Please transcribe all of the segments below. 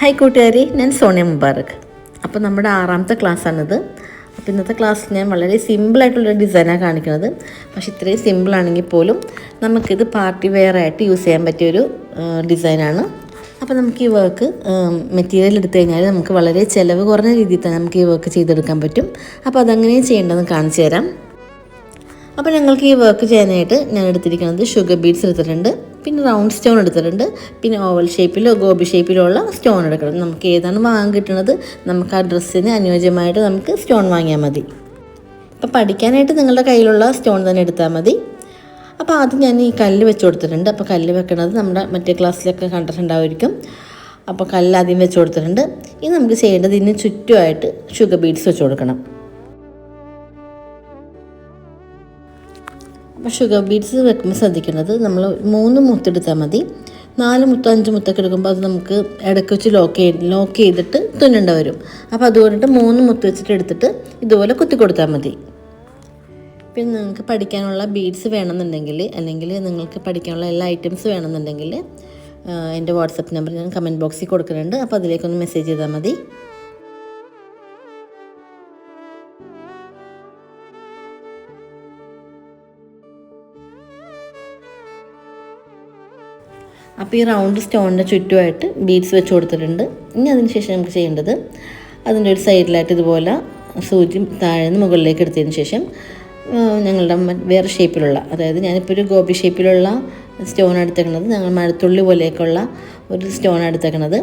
Hi കൂട്ടുകാരി. ഞാൻ സോണിയ മുബാറക്. അപ്പോൾ നമ്മുടെ ആറാമത്തെ ക്ലാസ്സാണിത് അപ്പോൾ ഇന്നത്തെ ക്ലാസ്സിൽ ഞാൻ വളരെ സിമ്പിളായിട്ടുള്ള ഡിസൈനാണ് കാണിക്കുന്നത്. പക്ഷേ ഇത്രയും സിമ്പിളാണെങ്കിൽ പോലും നമുക്കിത് പാർട്ടി വെയർ ആയിട്ട് യൂസ് ചെയ്യാൻ പറ്റിയൊരു ഡിസൈനാണ് അപ്പോൾ നമുക്ക് ഈ വർക്ക് മെറ്റീരിയൽ എടുത്തു കഴിഞ്ഞാൽ നമുക്ക് വളരെ ചിലവ് കുറഞ്ഞ രീതിയിൽ തന്നെ നമുക്ക് ഈ വർക്ക് ചെയ്തെടുക്കാൻ പറ്റും. അപ്പോൾ അതങ്ങനെയും ചെയ്യേണ്ടതെന്ന് കാണിച്ചു തരാം. അപ്പോൾ ഞങ്ങൾക്ക് ഈ വർക്ക് ചെയ്യാനായിട്ട് ഞാൻ എടുത്തിരിക്കുന്നത് ഷുഗർ ബീഡ്സ് എടുത്തിട്ടുണ്ട്. പിന്നെ റൗണ്ട് സ്റ്റോൺ എടുത്തിട്ടുണ്ട്. പിന്നെ ഓവൽ ഷേപ്പിലോ ഗോബി ഷേപ്പിലോ ഉള്ള സ്റ്റോൺ എടുക്കണം. നമുക്ക് ഏതാണ് വാങ്ങാൻ കിട്ടുന്നത് നമുക്ക് ആ ഡ്രസ്സിന് അനുയോജ്യമായിട്ട് നമുക്ക് സ്റ്റോൺ വാങ്ങിയാൽ മതി. അപ്പോൾ പഠിക്കാനായിട്ട് നിങ്ങളുടെ കയ്യിലുള്ള സ്റ്റോൺ തന്നെ എടുത്താൽ മതി. അപ്പോൾ ആദ്യം ഞാൻ ഈ കല്ല് വെച്ച് കൊടുത്തിട്ടുണ്ട്. അപ്പോൾ കല്ല് വെക്കുന്നത് നമ്മുടെ മറ്റേ ക്ലാസ്സിലൊക്കെ കണ്ടിട്ടുണ്ടാവുമായിരിക്കും. അപ്പോൾ കല്ല് ആദ്യം വെച്ച് കൊടുത്തിട്ടുണ്ട്. ഇനി നമുക്ക് ചെയ്യേണ്ടത് ഇതിന് ചുറ്റുമായിട്ട് ഷുഗർ ബീഡ്സ് വെച്ച് കൊടുക്കണം. അപ്പോൾ ഷുഗർ ബീഡ്സ് വെക്കുമ്പോൾ ശ്രദ്ധിക്കേണ്ടത് നമ്മൾ മൂന്ന് മുത്തെടുത്താൽ മതി. നാല് മുത്ത് അഞ്ച് മുത്തൊക്കെ എടുക്കുമ്പോൾ അത് നമുക്ക് ഇടയ്ക്ക് വെച്ച് ലോക്ക് ചെയ്ത് ലോക്ക് ചെയ്തിട്ട് തുന്നേണ്ട വരും. അപ്പോൾ അതുകൊണ്ടിട്ട് മൂന്ന് മുത്ത് വെച്ചിട്ട് എടുത്തിട്ട് ഇതുപോലെ കുത്തി കൊടുത്താൽ മതി. പിന്നെ നിങ്ങൾക്ക് പഠിക്കാനുള്ള ബീഡ്സ് വേണമെന്നുണ്ടെങ്കിൽ അല്ലെങ്കിൽ നിങ്ങൾക്ക് പഠിക്കാനുള്ള എല്ലാ ഐറ്റംസ് വേണമെന്നുണ്ടെങ്കിൽ എന്റെ വാട്സപ്പ് നമ്പർ ഞാൻ കമന്റ് ബോക്സിൽ കൊടുക്കുന്നുണ്ട്. അപ്പോൾ അതിലേക്കൊന്ന് മെസ്സേജ് ചെയ്താൽ മതി. അപ്പോൾ ഈ റൗണ്ട് സ്റ്റോണിന്റെ ചുറ്റുമായിട്ട് ബീഡ്സ് വെച്ച് കൊടുത്തിട്ടുണ്ട്. ഇനി അതിന് ശേഷം നമുക്ക് ചെയ്യേണ്ടത് അതിന്റെ ഒരു സൈഡിലായിട്ട് ഇതുപോലെ സൂചി താഴെ നിന്ന് മുകളിലേക്ക് എടുത്തതിന് ശേഷം ഞങ്ങളുടെ വേറെ ഷേപ്പിലുള്ള അതായത് ഞാനിപ്പോൾ ഒരു ഗോപി ഷേപ്പിലുള്ള സ്റ്റോൺ എടുത്തേക്കണത് ഞങ്ങൾ മഴത്തുള്ളി പോലെയൊക്കെയുള്ള ഒരു സ്റ്റോൺ എടുത്തേക്കണത്.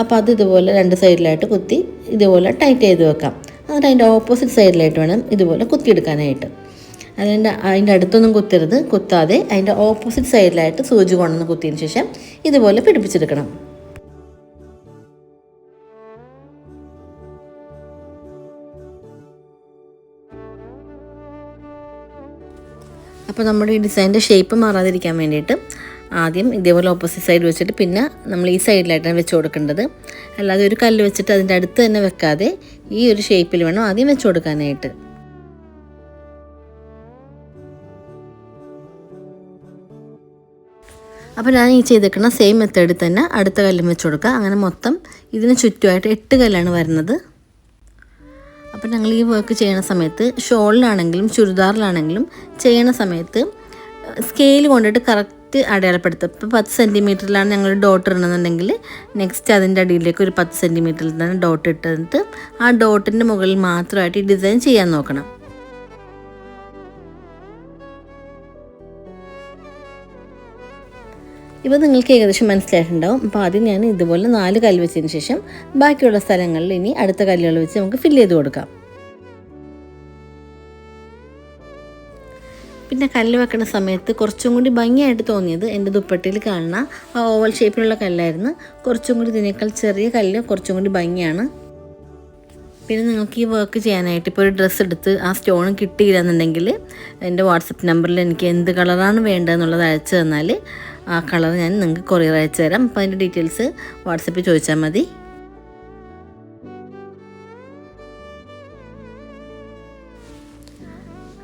അപ്പോൾ അത് ഇതുപോലെ രണ്ട് സൈഡിലായിട്ട് കുത്തി ഇതുപോലെ ടൈറ്റ് ചെയ്ത് വെക്കാം. എന്നിട്ട് അതിന്റെ ഓപ്പോസിറ്റ് സൈഡിലായിട്ട് വേണം ഇതുപോലെ കുത്തിയെടുക്കാനായിട്ട്. അതിന്റെ അതിന്റെ അടുത്തൊന്നും കുത്തരുത്. കുത്താതെ അതിന്റെ ഓപ്പോസിറ്റ് സൈഡിലായിട്ട് സൂചി കൊണ്ടുവന്ന് കുത്തിയതിന് ശേഷം ഇതുപോലെ പിടിപ്പിച്ചെടുക്കണം. അപ്പോൾ നമ്മുടെ ഈ ഡിസൈന്റെ ഷേപ്പ് മാറാതിരിക്കാൻ വേണ്ടിയിട്ട് ആദ്യം ഇതേപോലെ ഓപ്പോസിറ്റ് സൈഡ് വെച്ചിട്ട് പിന്നെ നമ്മൾ ഈ സൈഡിലായിട്ടാണ് വെച്ച് കൊടുക്കേണ്ടത്. അല്ലാതെ ഒരു കല്ല് വെച്ചിട്ട് അതിന്റെ അടുത്ത് തന്നെ വെക്കാതെ ഈ ഒരു ഷേപ്പിൽ വേണം ആദ്യം വെച്ച് കൊടുക്കാനായിട്ട്. അപ്പോൾ ഞാൻ ഈ ചെയ്തേക്കുന്ന സെയിം മെത്തേഡിൽ തന്നെ അടുത്ത കല്ലും വെച്ച് കൊടുക്കുക അങ്ങനെ മൊത്തം ഇതിന് ചുറ്റുമായിട്ട് എട്ട് കല്ലാണ് വരുന്നത്. അപ്പോൾ ഞങ്ങൾ ഈ വർക്ക് ചെയ്യണ സമയത്ത് ഷോളിലാണെങ്കിലും ചുരിദാറിലാണെങ്കിലും ചെയ്യണ സമയത്ത് സ്കെയിൽ കൊണ്ടിട്ട് കറക്റ്റ് അടയാളപ്പെടുത്തുക. ഇപ്പോൾ പത്ത് സെന്റിമീറ്ററിലാണ് ഞങ്ങൾ ഡോട്ട് ഇടണമെന്നുണ്ടെങ്കിൽ നെക്സ്റ്റ് അതിന്റെ അടിയിലേക്ക് ഒരു പത്ത് സെന്റിമീറ്ററിൽ തന്നെ ഡോട്ട് ഇട്ടിട്ട് ആ ഡോട്ടിന്റെ മുകളിൽ മാത്രമായിട്ട് ഈ ഡിസൈൻ ചെയ്യാൻ നോക്കണം. ഇപ്പോൾ നിങ്ങൾക്ക് ഏകദേശം മനസ്സിലായിട്ടുണ്ടാവും. അപ്പോൾ ആദ്യം ഞാൻ ഇതുപോലെ നാല് കല്ല് വെച്ചതിന് ശേഷം ബാക്കിയുള്ള സ്ഥലങ്ങളിൽ ഇനി അടുത്ത കല്ലുകൾ വെച്ച് നമുക്ക് ഫില്ല് ചെയ്ത് കൊടുക്കാം. പിന്നെ കല്ല് വെക്കുന്ന സമയത്ത് കുറച്ചും കൂടി ഭംഗിയായിട്ട് തോന്നിയത് എന്റെ ദുപ്പട്ടയിൽ കാണുന്ന ആ ഓവൽ ഷേപ്പിലുള്ള കല്ലായിരുന്നു. കുറച്ചും കൂടി ഇതിനേക്കാൾ ചെറിയ കല്ല് കുറച്ചും കൂടി ഭംഗിയാണ്. പിന്നെ നിങ്ങൾക്ക് ഈ വർക്ക് ചെയ്യാനായിട്ട് ഇപ്പോൾ ഒരു ഡ്രസ്സ് എടുത്ത് ആ സ്റ്റോൺ കിട്ടിയില്ല എന്നുണ്ടെങ്കിൽ എന്റെ വാട്സപ്പ് നമ്പറിൽ എനിക്ക് എന്ത് കളറാണ് വേണ്ടതെന്നുള്ളത് അയച്ചു തന്നാൽ ആ കളർ ഞാൻ നിങ്ങൾക്ക് കൊറിയർ അയച്ചു തരാം. അപ്പോൾ അതിന്റെ ഡീറ്റെയിൽസ് വാട്സപ്പിൽ ചോദിച്ചാൽ മതി.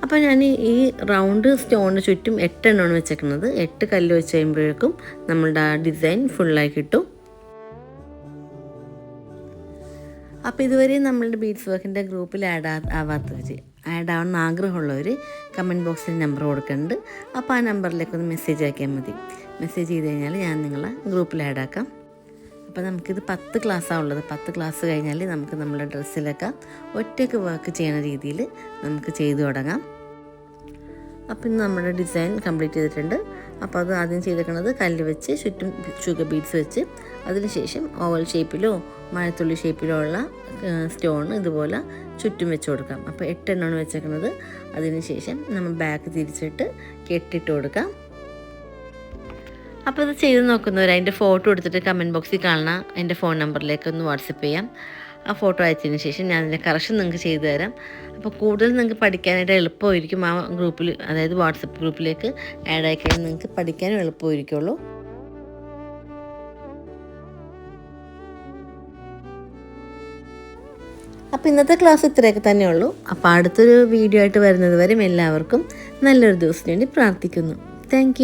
അപ്പോൾ ഞാൻ ഈ റൗണ്ട് സ്റ്റോണിന് ചുറ്റും എട്ടെണ്ണമാണ് വെച്ചേക്കുന്നത്. എട്ട് കല്ല് വെച്ച് കഴിയുമ്പോഴേക്കും നമ്മളുടെ ആ ഡിസൈൻ ഫുള്ളായി കിട്ടും. അപ്പോൾ ഇതുവരെ നമ്മളുടെ ബീഡ്സ് വർക്കിന്റെ ഗ്രൂപ്പിൽ ആഡ് ആവാത്തവർ ആഡ് ആവണമെന്ന് ആഗ്രഹമുള്ളവർ കമന്റ് ബോക്സിൽ നമ്പർ കൊടുക്കുന്നുണ്ട് അപ്പോൾ ആ നമ്പറിലേക്ക് ഒന്ന് മെസ്സേജ് ആക്കിയാൽ മതി. മെസ്സേജ് ചെയ്ത് കഴിഞ്ഞാൽ ഞാൻ നിങ്ങളെ ഗ്രൂപ്പിൽ ആഡ് ആക്കാം. അപ്പോൾ നമുക്കിത് പത്ത് ക്ലാസ്സാണ് ഉള്ളത്. പത്ത് ക്ലാസ് കഴിഞ്ഞാൽ നമുക്ക് നമ്മുടെ ഡ്രസ്സിലൊക്കെ ഒറ്റയ്ക്ക് വർക്ക് ചെയ്യുന്ന രീതിയിൽ നമുക്ക് ചെയ്തു തുടങ്ങാം. അപ്പം ഇന്ന് നമ്മുടെ ഡിസൈൻ കംപ്ലീറ്റ് ചെയ്തിട്ടുണ്ട്. അപ്പോൾ അത് ആദ്യം ചെയ്തേക്കുന്നത് കല്ല് വെച്ച് ചുറ്റും ഷുഗർ ബീഡ്സ് വെച്ച് അതിനുശേഷം ഓവൽ ഷേപ്പിലോ മഴത്തുള്ളി ഷേപ്പിലോ ഉള്ള സ്റ്റോൺ ഇതുപോലെ ചുറ്റും വെച്ച് കൊടുക്കാം. അപ്പോൾ എട്ടെണ്ണമാണ് വെച്ചേക്കുന്നത്. അതിനുശേഷം നമ്മൾ ബാക്ക് തിരിച്ചിട്ട് കെട്ടിട്ട് കൊടുക്കാം. അപ്പോൾ ഇത് ചെയ്ത് നോക്കുന്നവർ അതിന്റെ ഫോട്ടോ എടുത്തിട്ട് കമന്റ് ബോക്സിൽ കാണണം എന്റെ ഫോൺ നമ്പറിലേക്ക് ഒന്ന് വാട്സപ്പ് ചെയ്യാം. ആ ഫോട്ടോ അയച്ചതിന് ശേഷം ഞാൻ അതിന്റെ കറക്ഷൻ നിങ്ങൾക്ക് ചെയ്തു തരാം. അപ്പോൾ കൂടുതൽ നിങ്ങൾക്ക് പഠിക്കാനായിട്ട് എളുപ്പമായിരിക്കും ആ ഗ്രൂപ്പിൽ അതായത് വാട്സപ്പ് ഗ്രൂപ്പിലേക്ക് ആഡ് കഴിഞ്ഞാൽ നിങ്ങൾക്ക് പഠിക്കാനും എളുപ്പമായിരിക്കുള്ളൂ. അപ്പോൾ ഇന്നത്തെ ക്ലാസ് ഇത്രയൊക്കെ തന്നെയുള്ളൂ അപ്പോൾ അടുത്തൊരു വീഡിയോ ആയിട്ട് വരുന്നത് വരെ എല്ലാവർക്കും നല്ലൊരു ദിവസത്തിന് വേണ്ടി പ്രാർത്ഥിക്കുന്നു താങ്ക്